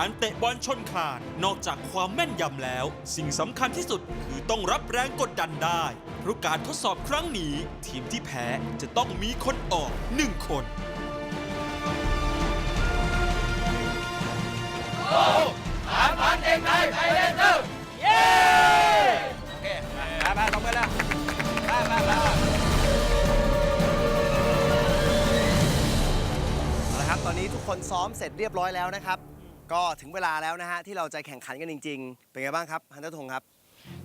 การเตะบอลชนคานนอกจากความแม่นยำแล้ว สิ่งสำคัญที่สุดคือต้องรับแรงกดดันได้ เพราะการทดสอบครั้งนี้ ทีมที่แพ้จะต้องมีคนออกหนึ่งคนมามาลงไปแล้วมามามาเอาละครับ ตอนนี้ทุกคนซ้อมเสร็จเรียบร้อยแล้วนะครับ ก็ถึงเวลาแล้วนะฮะที่เราจะแข่งขันกันจริง ๆ เป็นไงบ้างครับฮันเตอร์ธงครับ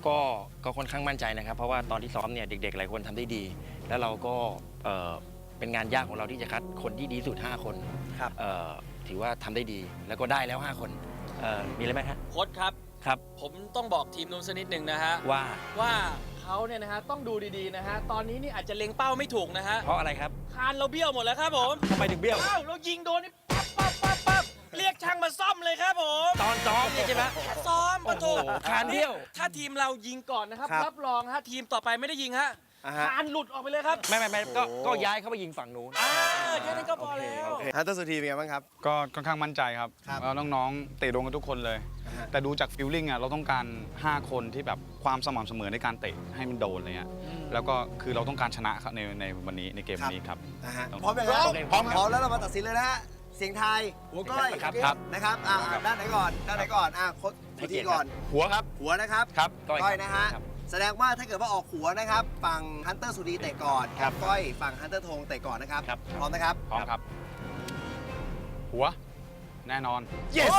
ก็ก็ค่อนข้างมั่นใจนะครับ เพราะว่าตอนที่ซ้อมเนี่ยเด็กๆ หลายคนทำได้ดี แล้วเราก็เอ่อเป็นงานยากของเราที่จะคัดคนที่ดีที่สุด 5 คนครับ เอ่อถือว่าทำได้ดีแล้วก็ได้แล้ว 5 คนเอ่อมีอะไรไหมฮะโค้ชครับ ครับ ผมต้องบอกทีมนู้นสักนิดหนึ่งนะฮะ ว่าว่าเขาเนี่ยนะฮะต้องดูดีๆนะฮะ ตอนนี้นี่อาจจะเล็งเป้าไม่ถูกนะฮะเพราะอะไรครับคานเราเบี้ยวหมดแล้วครับผมทำไมถึงเบี้ยวอ้าวเรายิงโดนนี่ปั๊บปั๊บปั๊บปั๊บเรียกช่างมาซ่อมเลยครับผมตอนซ้อมเนี่ยใช่ไหมแค่ซ้อมปะโถโอ้โหคานเบี้ยว ถ้าทีมเรายิงก่อนนะครับ ครับ รับรองฮะทีมต่อไปไม่ได้ยิงฮะอ่าฮะ คานหลุดออกไปเลยครับไม่ไม่ไม่ก็โอ้โหก็ย้ายเข้าไปยิงฝั่งนู้น อ่าแค่นั้นก็พอแล้ว ฮันเตอร์สุธีเป็นไงบ้างครับ ก็ค่อนข้างมั่นใจครับครับแล้วน้องๆเตะโดนกันทุกคนเลย อ่าฮะ แต่ดูจากฟิลลิ่งอะเราต้องการ 5 คนที่แบบความสม่ำเสมอในการเตะให้มันโดนอะไรเงี้ยแล้วก็คือเราต้องการชนะครับในในวันนี้ในเกมวันนี้ครับ นะฮะต้องพร้อมยังครับพร้อมครับพร้อมแล้วเรามาตัดสินเลยนะฮะ เสียงไทายหัวก้อยครับครับ นะครับอ่าอ่าด้านไหนก่อนด้านไหนก่อนอ่าโค้ชสุธีก่อน หัวครับหัวนะครับครับก้อยก้อยนะฮะครับ แสดงว่าถ้าเกิดว่าออกหัวนะครับฝั่งฮันเตอร์สุธีเตะก่อนครับก้อยฝั่งฮันเตอร์ธงเตะก่อนนะครับครับ พร้อมนะครับ พร้อมครับ หัว แน่นอน yes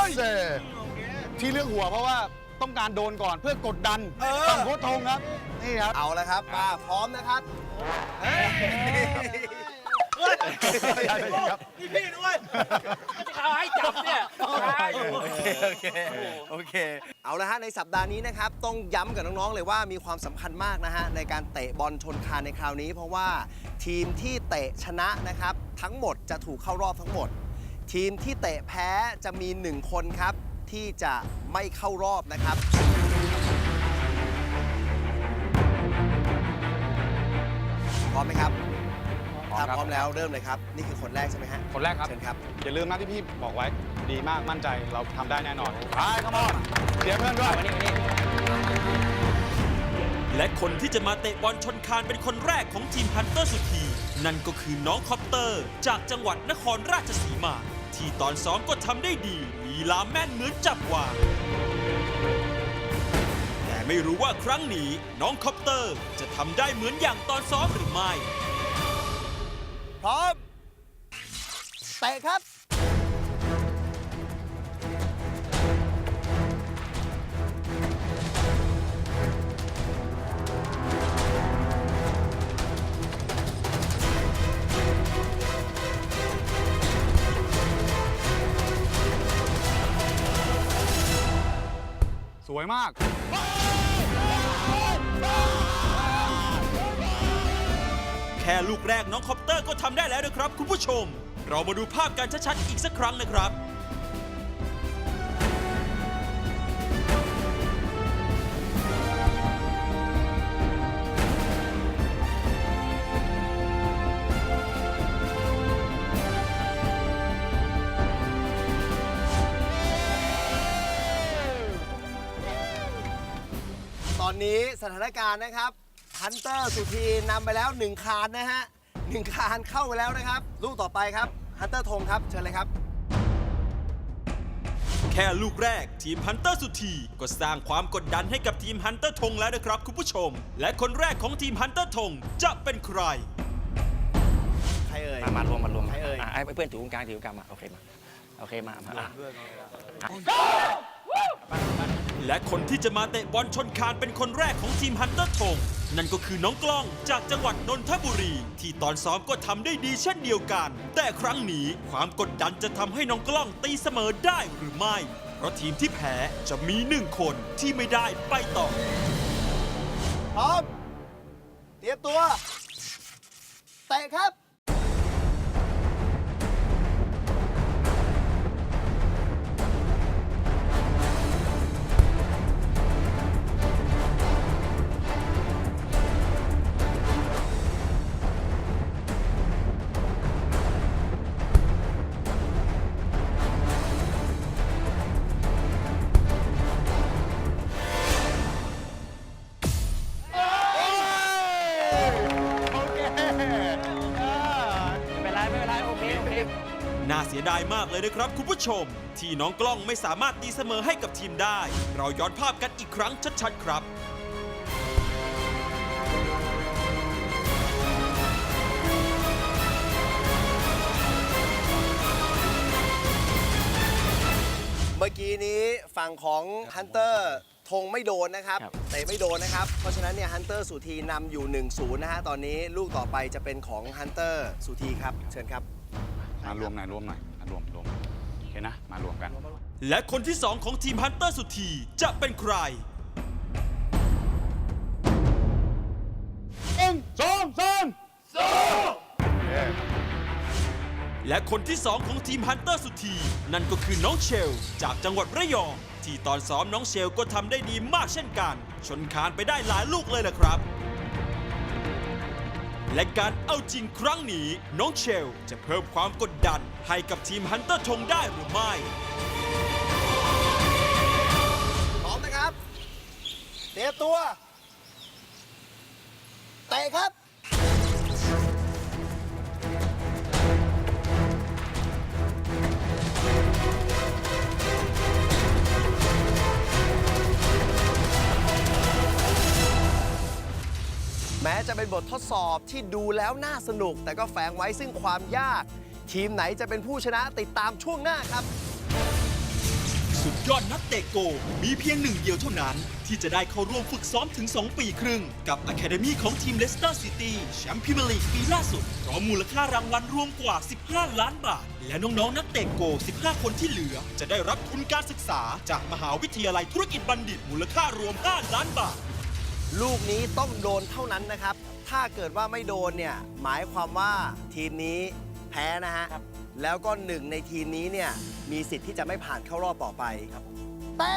ที่เลือกหัวเพราะว่าต้องการโดนก่อนเพื่อกดดันเออ ฝั่งโค้ชธงครับ นี่ครับ เอาละครับมาพร้อมนะครับ ครับ นี่พี่ด้วยจะเขาให้จับเนี่ยใช่โอเค โอเค โอเค เอาละฮะ ในสัปดาห์นี้นะครับ ต้องย้ำกับน้อง ๆ เลยว่ามีความสำคัญมากนะฮะ ในการเตะบอลชนคานในคราวนี้ เพราะว่าทีมที่เตะชนะนะครับ ทั้งหมดจะถูกเข้ารอบทั้งหมด ทีมที่เตะแพ้จะมี 1 คนครับ ที่จะไม่เข้ารอบนะครับ พร้อมถ้าครับพร้อมแล้วเริ่มเลยครับ นี่คือคนแรกใช่ไหมฮะคนแรกครับ เชิญครับ อย่าลืมนะที่พี่บอกไว้ดีมากมั่นใจเราทำได้แน่นอนไปขมอนเสียเพื่อนด้วยมานี่มานี่และคนที่จะมาเตะบอลชนคานเป็นคนแรกของทีมฮันเตอร์สุธีนั่นก็คือน้องคอปเตอร์ จากจังหวัดนครราชสีมา ที่ตอนซ้อมก็ทำได้ดีลีลาแม่นเหมือนจับวางแต่ไม่รู้ว่าครั้งนี้น้องคอปเตอร์จะทำได้เหมือนอย่างตอนซ้อมหรือไม่ พร้อมเตะครับ สวยมาก แค่ลูกแรกน้องคอ ก็ทำได้แล้วนะครับ คุณผู้ชม เรามาดูภาพกันชัดๆอีกสักครั้งนะครับตอนนี้สถานการณ์นะครับฮันเตอร์สุธีนำไปแล้ว 1 คานนะฮะ หนึ่งคานเข้าไปแล้วนะครับ ลูกต่อไปครับฮันเตอร์ธงครับเชิญเลยครับ แค่ลูกแรกทีมฮันเตอร์สุธีก็สร้างความกดดันให้กับทีมฮันเตอร์ธงแล้วนะครับคุณผู้ชม และคนแรกของทีมฮันเตอร์ธงจะเป็นใคร ใครเอ่ย มามารวมมารวมใครเอ่ย อะให้เพื่อนถือตรงกลางถือตรงกลางมา โอเคมา โอเคมามาอะ และคนที่จะมาเตะบอลชนคานเป็นคนแรกของทีมฮันเตอร์ธงนั่นก็คือน้องกล้องจากจังหวัดนนทบุรี ที่ตอนซ้อมก็ทำได้ดีเช่นเดียวกัน แต่ครั้งนี้ความกดดันจะทำให้น้องกล้องตีเสมอได้หรือไม่ เพราะทีมที่แพ้จะมีหนึ่งคนที่ไม่ได้ไปต่อพร้อมเตรียมตัวเตะครับ เสียดายมากเลยนะครับคุณผู้ชม ที่น้องกล้องไม่สามารถตีเสมอให้กับทีมได้ เราย้อนภาพกันอีกครั้งชัดๆครับ เมื่อกี้นี้ฝั่งของฮันเตอร์ธงไม่โดนนะครับครับ เตะไม่โดนนะครับ เพราะฉะนั้นเนี่ยฮันเตอร์สุธีนำอยู่ 1-0 นะฮะ ตอนนี้ลูกต่อไปจะเป็นของฮันเตอร์สุธีครับ เชิญครับ มารวมหน่อยรวมหน่อยมารวมรวมโอเคนะ มารวมกัน และคนที่2ของทีมฮันเตอร์สุธีจะเป็นใครและคนที่2ของทีมฮันเตอร์สุธีนั่นก็คือน้องเชล จากจังหวัดระยอง ที่ตอนซ้อมน้องเชลก็ทำได้ดีมากเช่นกัน ชนคานไปได้หลายลูกเลยล่ะครับ และการเอาจริงครั้งนี้ น้องเชลจะเพิ่มความกดดันให้กับทีมฮันเตอร์ธงได้หรือไม่ พร้อมนะครับ เตรียมตัว เตะครับ แม้จะเป็นบททดสอบที่ดูแล้วน่าสนุก แต่ก็แฝงไว้ซึ่งความยาก ทีมไหนจะเป็นผู้ชนะติดตามช่วงหน้าครับ สุดยอดนักเตะโก มีเพียงหนึ่งเดียวเท่านั้น ที่จะได้เข้าร่วมฝึกซ้อมถึง 2 ปีครึ่ง กับ Academy ของทีมเลสเตอร์ซิตี้แชมป์พรีเมียร์ลีกปีล่าสุดพร้อมมูลค่ารางวัลรวมกว่า 15 ล้านบาท และน้องๆนักเตะโก 15 คนที่เหลือ จะได้รับทุนการศึกษาจากมหาวิทยาลัยธุรกิจบัณฑิตมูลค่ารวม 5 ล้านบาท ลูกนี้ต้องโดนเท่านั้นนะครับ ถ้าเกิดว่าไม่โดนเนี่ย หมายความว่าทีมนี้แพ้นะฮะ แล้วก็หนึ่งในทีมนี้เนี่ย มีสิทธิ์ที่จะไม่ผ่านเข้ารอบต่อไปครับ เตะ